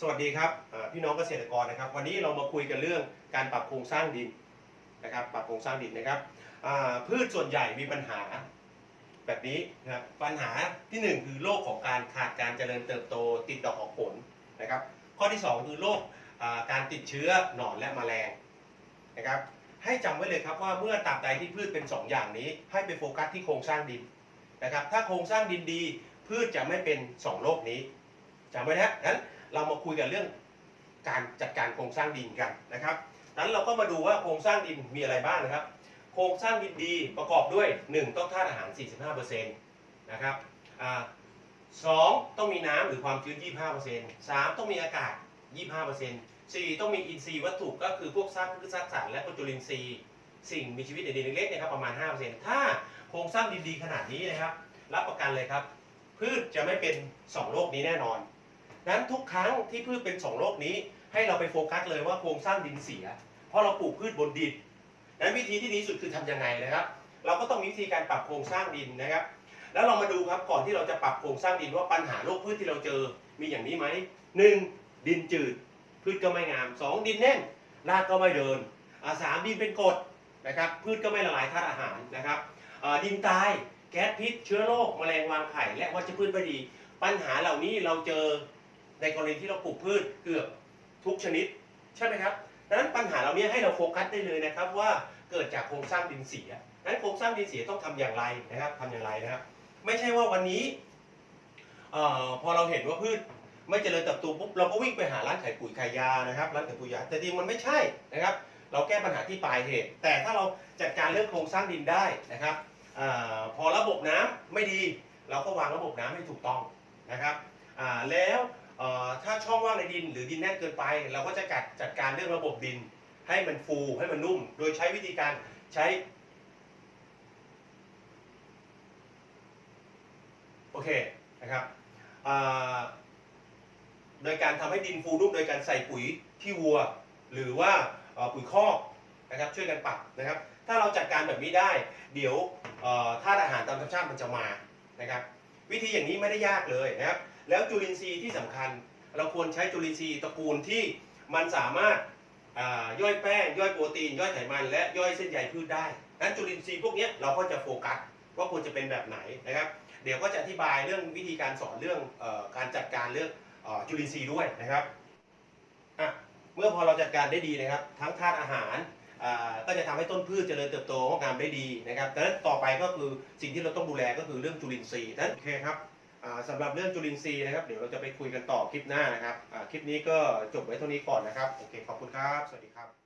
สวัสดีครับพี่น้องเกษตรกรนะครับ วันนี้เรามาคุยกันเรื่องการปรับโครงสร้างดินนะครับ ปรับโครงสร้างดินนะครับพืชส่วนใหญ่มีปัญหาแบบนี้นะปัญหาที่หนึ่งคือโรคของการขาดการเจริญเติบโตติดดอกออกผลนะครับ ข้อที่สองคือโรคการติดเชื้อหนอนและแมลงนะครับ ให้จำไว้เลยครับว่าเมื่อตราบใดที่พืชเป็นสองอย่างนี้ ให้ไปโฟกัสที่โครงสร้างดินนะครับ ถ้าโครงสร้างดินดี พืชจะไม่เป็นสองโรคนี้จำไว้นะงั้น เรามาคุยกันเรื่องการจัดการโครงสร้างดินกันนะครับ นั้นเราก็มาดูว่าโครงสร้างดินมีอะไรบ้างนะครับ โครงสร้างดินดีประกอบด้วย 1 ต้องธาตุอาหาร 45%นะครับสองต้องมีน้ำหรือความชื้น 25% 3 ต้องมีอากาศ 25% 4 ต้องมีอินทรีย์วัตถุก็คือพวกซากพืชซากสัตว์และพวกจุลินทรีย์สิ่งมีชีวิตในดินเล็กๆนะครับประมาณ 5%ถ้าโครงสร้างดินดีขนาดนี้นะครับ รับประกันเลยครับ พืชจะไม่เป็นสองโรคนี้แน่นอน นั้นทุกครั้งที่พืชเป็นสองโรคนี้ ให้เราไปโฟกัสเลยว่าโครงสร้างดินเสีย เพราะเราปลูกพืชบนดินนั้นวิธีที่ดีที่สุดคือทำยังไงนะครับ เราก็ต้องมีวิธีการปรับโครงสร้างดินนะครับ แล้วเรามาดูครับก่อนที่เราจะปรับโครงสร้างดินว่าปัญหาโรคพืชที่เราเจอมีอย่างนี้ไหมหนึ่งดินจืด พืชก็ไม่งามสองดินแน่นรากก็ไม่เดินสามดินเป็นกรดนะครับพืชก็ไม่ละลายธาตุอาหารนะครับดินตายแก๊สพิษ เชื้อโรคแมลงวางไข่และวัชพืชไม่ดี ปัญหาเหล่านี้เราเจอ ในกรณีที่เราปลูกพืชเกือบทุกชนิด ใช่ไหมครับดังนั้นปัญหาเหล่านี้ให้เราโฟกัสได้เลยนะครับว่าเกิดจากโครงสร้างดินเสียดังนั้นโครงสร้างดินเสียต้องทำอย่างไรนะครับทำอย่างไรนะครับ ไม่ใช่ว่าวันนี้ออพอเราเห็นว่าพืชไม่เจริญเติบโตปุ๊บเราก็วิ่งไปหาร้านขายปุ๋ยขายยานะครับร้านขายปุ๋ยยาแต่จริงมันไม่ใช่นะครับ เราแก้ปัญหาที่ปลายเหตุ แต่ถ้าเราจัดการเรื่องโครงสร้างดินได้นะครับอพอระบบน้ำไม่ดี เราก็วางระบบน้ำให้ถูกต้องนะครับแล้ว เอ่อถ้าช่องว่างในดินหรือดินแน่นเกินไป เราก็จะจัดจัดการเรื่องระบบดิน ให้มันฟูให้มันนุ่ม โดยใช้วิธีการใช้โอเคนะครับโดยการทำให้ดินฟูนุ่มโดยการใส่ปุ๋ยขี้วัว หรือว่าปุ๋ยคอกนะครับช่วยกันปรับนะครับ ถ้าเราจัดการแบบนี้ได้ เดี๋ยวธาตุอาหารตามธรรมชาติมันจะมานะครับ วิธีอย่างนี้ไม่ได้ยากเลยนะครับ แล้วจุลินทรีย์ที่สำคัญ เราควรใช้จุลินทรีย์ตระกูลที่มันสามารถย่อยแป้งย่อยโปรตีน ย่อยไขมัน และย่อยเส้นใยพืชได้นั้นจุลินทรีย์พวกนี้เราก็จะโฟกัสว่าควรจะเป็นแบบไหนนะครับ เดี๋ยวก็จะอธิบายเรื่องวิธีการสอนเรื่องอการจัดการเรื่องอจุลินทรีย์ด้วยนะครับเมื่อพอเราจัดการได้ดีนะครับ ทั้งธาตุอาหารก็จะทำให้ต้นพืชเจริญเติบโตงอกงามได้ดีนะครับดังนั้นต่อไปก็คือสิ่งที่เราต้องดูแลก็คือเรื่องจุลินทรีย์นั้นโอเคครับ สำหรับเรื่องจุลินทรีย์นะครับ เดี๋ยวเราจะไปคุยกันต่อคลิปหน้านะครับคลิปนี้ก็จบไว้เท่านี้ก่อนนะครับ โอเค ขอบคุณครับ สวัสดีครับ